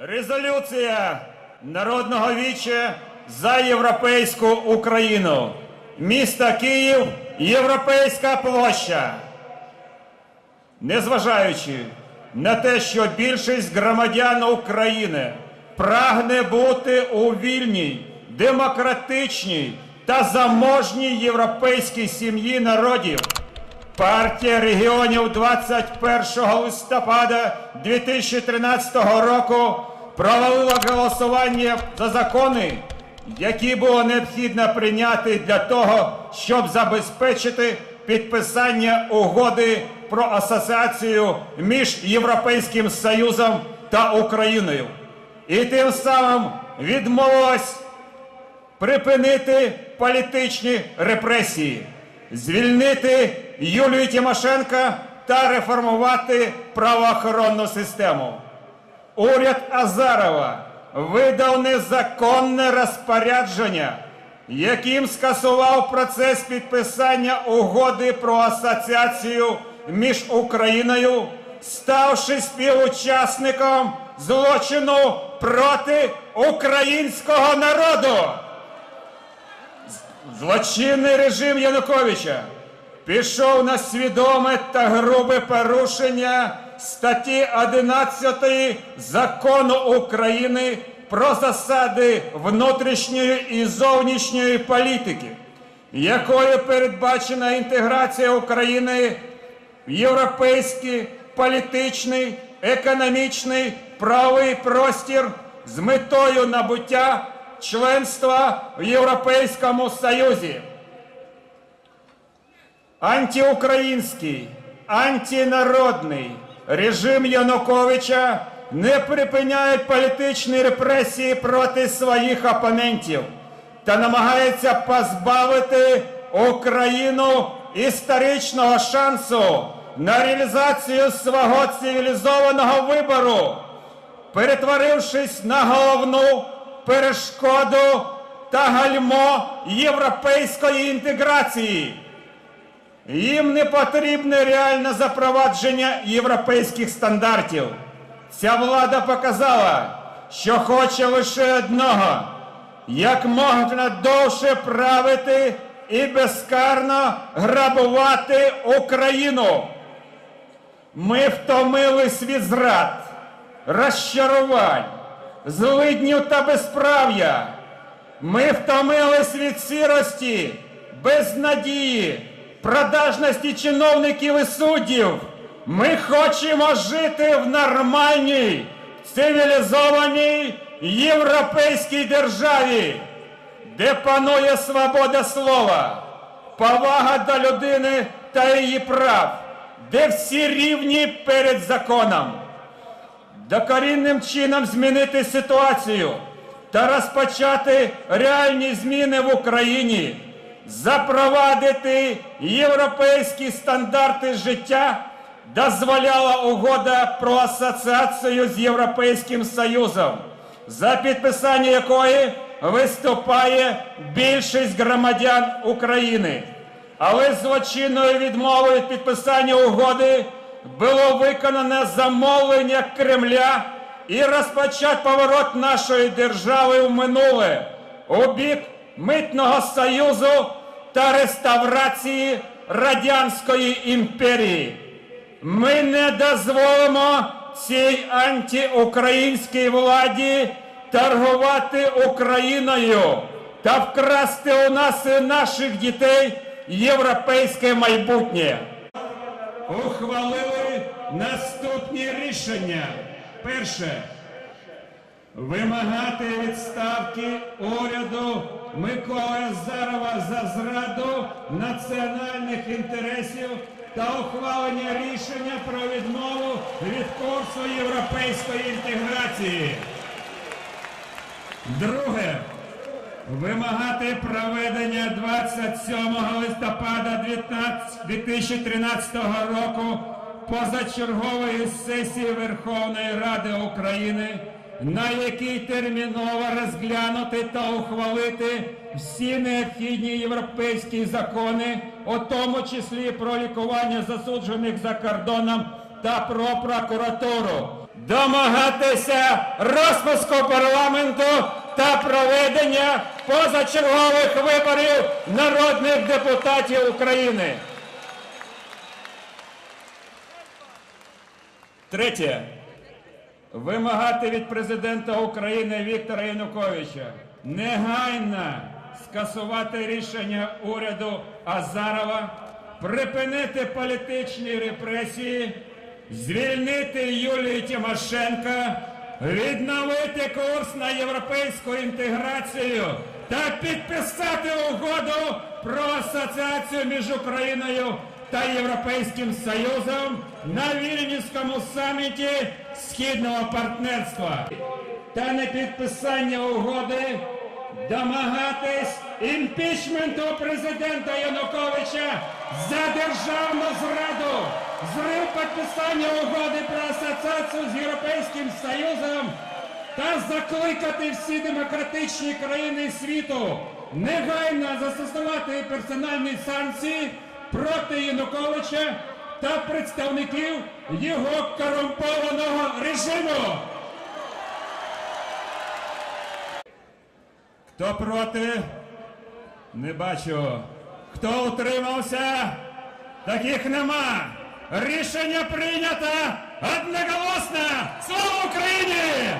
Резолюція Народного віче за європейську Україну. Місто Київ, Європейська площа. Незважаючи на те, що більшість громадян України прагне бути у вільній, демократичній та заможній європейській сім'ї народів, Партія регіонів 21 листопада 2013 року провалила голосування за закони, які було необхідно прийняти для того, щоб забезпечити підписання угоди про асоціацію між Європейським Союзом та Україною. І тим самим відмовилась припинити політичні репресії, звільнити Юлію Тимошенко та реформувати правоохоронну систему. Уряд Азарова видав незаконне розпорядження, яким скасував процес підписання угоди про асоціацію між Україною, ставши співучасником злочину проти українського народу. Злочинний режим Януковича пішов на свідоме та грубе порушення статті 11 Закону України про засади внутрішньої і зовнішньої політики, якою передбачена інтеграція України в європейський політичний, економічний, правовий простір з метою набуття членства в Європейському Союзі. Антиукраїнський, антинародний режим Януковича не припиняє політичні репресії проти своїх опонентів та намагається позбавити Україну історичного шансу на реалізацію свого цивілізованого вибору, перетворившись на головну перешкоду та гальмо європейської інтеграції. Їм не потрібне реальне запровадження європейських стандартів. Ця влада показала, що хоче лише одного як можна довше правити і безкарно грабувати Україну. Ми втомились від зрад, розчарувань, злиднів та безправ'я. Ми втомились від сірості, безнадії, продажності чиновників і суддів. Ми хочемо жити в нормальній, цивілізованій європейській державі, де панує свобода слова, повага до людини та її прав, де всі рівні перед законом докорінним чином змінити ситуацію та розпочати реальні зміни в Україні, запровадити європейські стандарти життя, дозволяла угода про асоціацію з Європейським Союзом, за підписання якої виступає більшість громадян України. Але злочинною відмовою від підписання угоди було виконане замовлення Кремля і розпочат поворот нашої держави в минуле у бік митного союзу та реставрації радянської імперії. Ми не дозволимо цій антиукраїнській владі торгувати Україною та вкрасти у нас і наших дітей європейське майбутнє. Ухвалили наступні рішення. Перше. Вимагати відставки уряду Миколи Азарова за зраду національних інтересів та ухвалення рішення про відмову від курсу європейської інтеграції. Друге. Вимагати проведення 27 листопада 2013 року позачергової сесії Верховної Ради України, на якій терміново розглянути та ухвалити всі необхідні європейські закони, у тому числі про лікування засуджених за кордоном та про прокуратуру. домагатися розпуску парламенту та проведення позачергових виборів народних депутатів України. Третє. Вимагати від президента України Віктора Януковича негайно скасувати рішення уряду Азарова, припинити політичні репресії, звільнити Юлію Тимошенко, відновити курс на європейську інтеграцію та підписати угоду про асоціацію між Україною та Європейським Союзом на Вільнюському саміті Східного партнерства. Та не підписання угоди домагатись імпічменту президента Януковича за державну зраду, зрив підписання угоди про асоціацію з Європейським Союзом та закликати всі демократичні країни світу негайно застосувати персональні санкції проти Януковича та представників його корумпованого режиму. Хто проти? Не бачу. Хто утримався? Таких нема. Рішення прийнято одноголосно. Слава Україні!